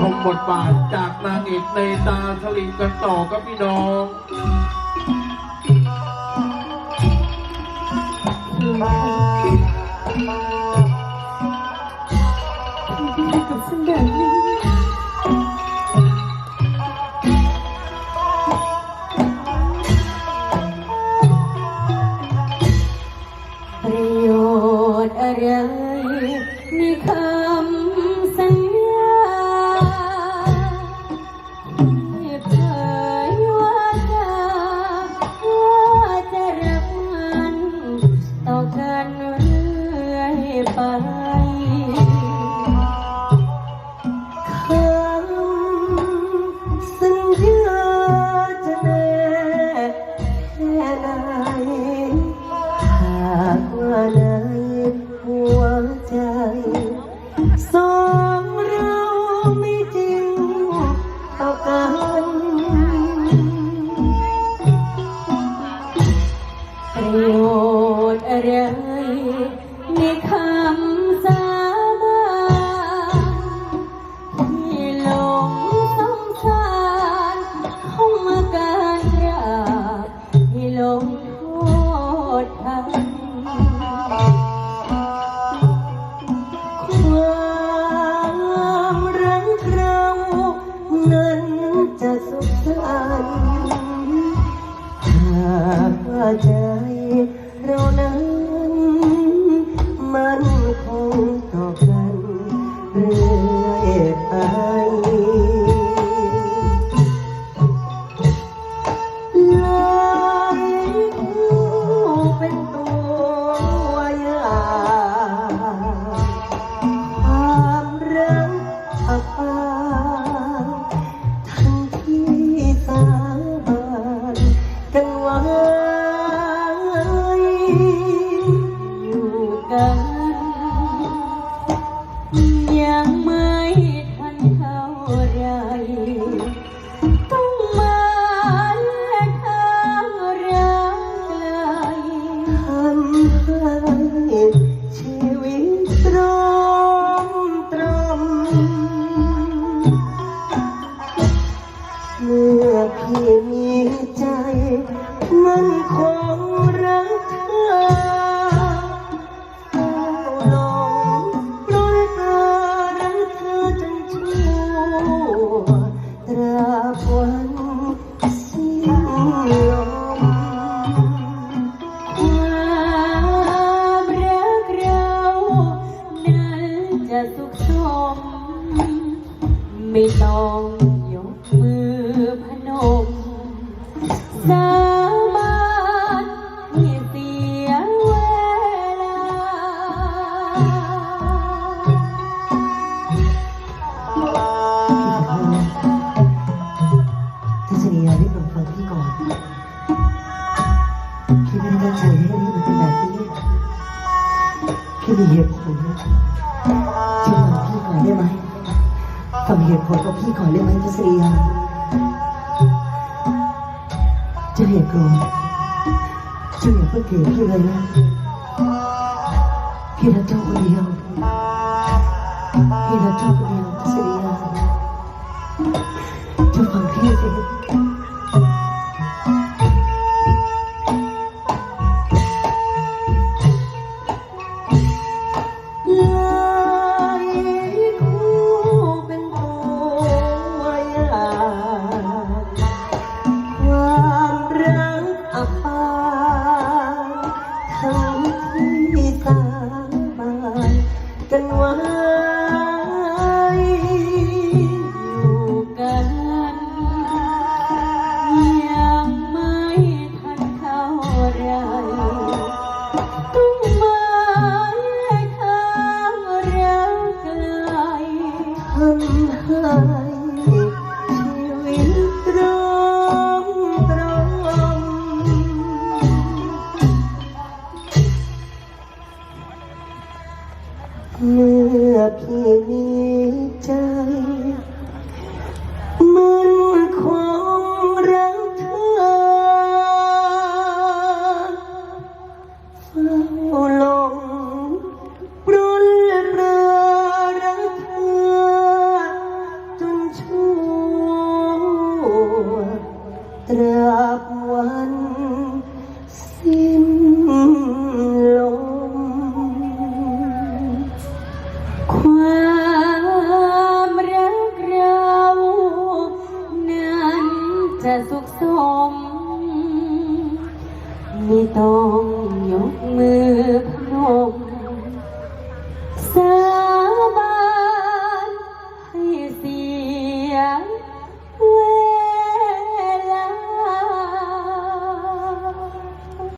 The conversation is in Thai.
ชมบทบาทจากนางเอกในตาสลิงกันต่อครับพี่น้อง I again. ไม่ต้องยกมือพนม สาบานไม่เสียเวลา ทัศนียาได้โปฟังพี่ก่อนพี่ไม่ได้ตั้งใจให้เรื่องนี้มันเป็นแบบนี้พี่มีเหตุผลนะช่วยฟังพี่ก่อนได้ไหม ฟังเหตุผลของพี่ขอนได้ไหมพัสริยาเจะเหตุโกรธจะาอย่าเพื่อเกลียดพี่เลยนะ พี่รักเจ้าคนเดียว พี่รักเจ้าคนเดียวพัสริยาเจะฟังพี่สิ จะสุ